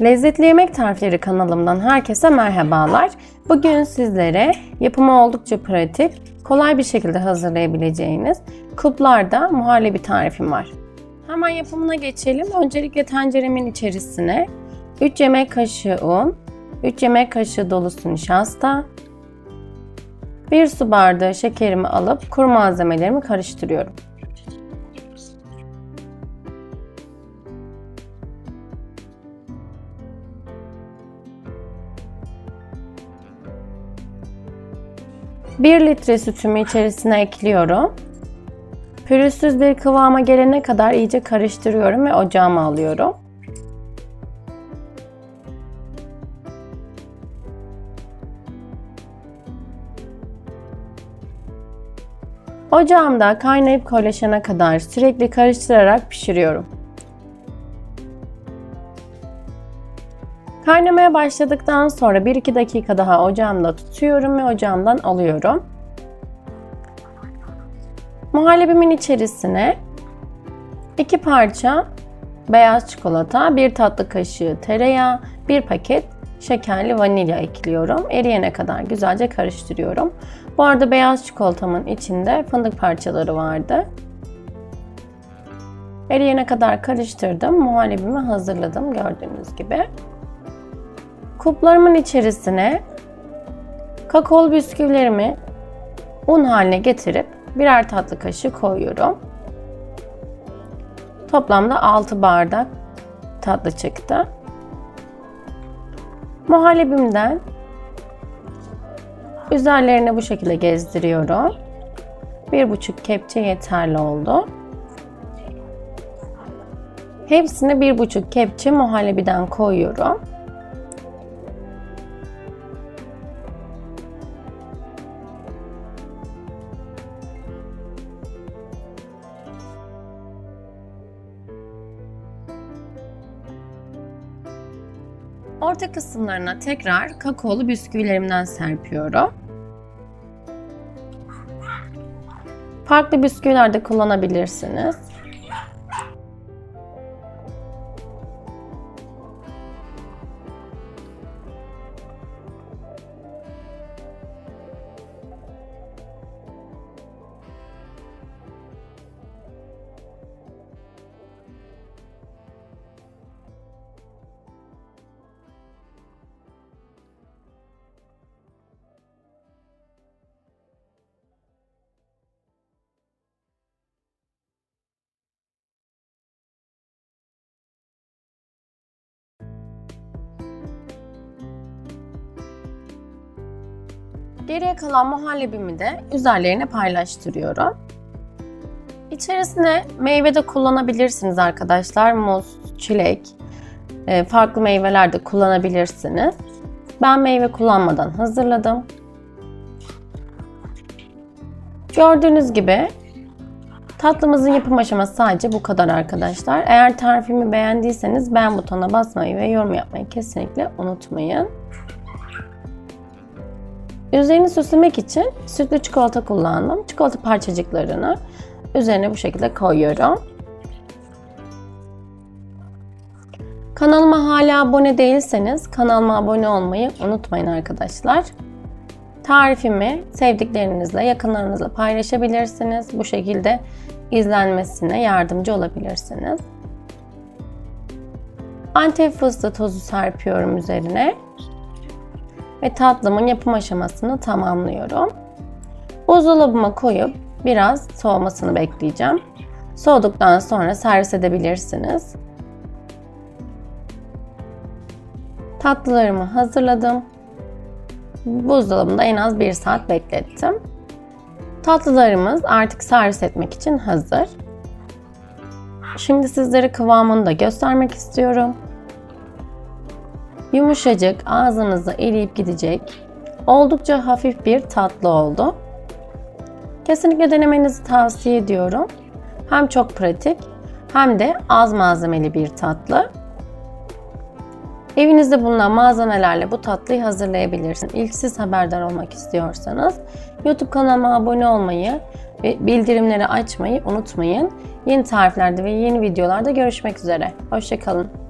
Lezzetli Yemek Tarifleri kanalımdan herkese merhabalar. Bugün sizlere yapımı oldukça pratik, kolay bir şekilde hazırlayabileceğiniz kuplarda muhallebi tarifim var. Hemen yapımına geçelim. Öncelikle tenceremin içerisine 3 yemek kaşığı un, 3 yemek kaşığı dolusu nişasta, 1 su bardağı şekerimi alıp kuru malzemelerimi karıştırıyorum. Bir litre sütümü içerisine ekliyorum. Pürüzsüz bir kıvama gelene kadar iyice karıştırıyorum ve ocağıma alıyorum. Ocağımda kaynayıp koyulaşana kadar sürekli karıştırarak pişiriyorum. Kaynamaya başladıktan sonra 1-2 dakika daha ocağımda tutuyorum ve ocağımdan alıyorum. Muhallebimin içerisine 2 parça beyaz çikolata, 1 tatlı kaşığı tereyağı, 1 paket şekerli vanilya ekliyorum. Eriyene kadar güzelce karıştırıyorum. Bu arada beyaz çikolatamın içinde fındık parçaları vardı. Eriyene kadar karıştırdım. Muhallebimi hazırladım gördüğünüz gibi. Kuplarımın içerisine kakaolu bisküvilerimi un haline getirip birer tatlı kaşığı koyuyorum. Toplamda 6 bardak tatlı çıktı. Muhallebimden üzerlerine bu şekilde gezdiriyorum. Bir buçuk kepçe yeterli oldu. Hepsini bir buçuk kepçe muhallebiden koyuyorum. Orta kısımlarına tekrar kakaolu bisküvilerimden serpiyorum. Farklı bisküviler de kullanabilirsiniz. Geriye kalan muhallebimi de üzerlerine paylaştırıyorum. İçerisine meyve de kullanabilirsiniz arkadaşlar. Muz, çilek, e, farklı meyveler de kullanabilirsiniz. Ben meyve kullanmadan hazırladım. Gördüğünüz gibi tatlımızın yapım aşaması sadece bu kadar arkadaşlar. Eğer tarifimi beğendiyseniz beğen butonuna basmayı ve yorum yapmayı kesinlikle unutmayın. Üzerini süslemek için sütlü çikolata kullandım. Çikolata parçacıklarını üzerine bu şekilde koyuyorum. Kanalıma hala abone değilseniz kanalıma abone olmayı unutmayın arkadaşlar. Tarifimi sevdiklerinizle, yakınlarınızla paylaşabilirsiniz. Bu şekilde izlenmesine yardımcı olabilirsiniz. Antep fıstığı tozu serpiyorum üzerine ve tatlımın yapım aşamasını tamamlıyorum. Buzdolabıma koyup biraz soğumasını bekleyeceğim. Soğuduktan sonra servis edebilirsiniz. Tatlılarımı hazırladım. Buzdolabında en az 1 saat beklettim. Tatlılarımız artık servis etmek için hazır. Şimdi sizlere kıvamını da göstermek istiyorum. Yumuşacık, ağzınıza eriyip gidecek. Oldukça hafif bir tatlı oldu. Kesinlikle denemenizi tavsiye ediyorum. Hem çok pratik hem de az malzemeli bir tatlı. Evinizde bulunan malzemelerle bu tatlıyı hazırlayabilirsiniz. İlk siz haberdar olmak istiyorsanız YouTube kanalıma abone olmayı ve bildirimleri açmayı unutmayın. Yeni tariflerde ve yeni videolarda görüşmek üzere. Hoşçakalın.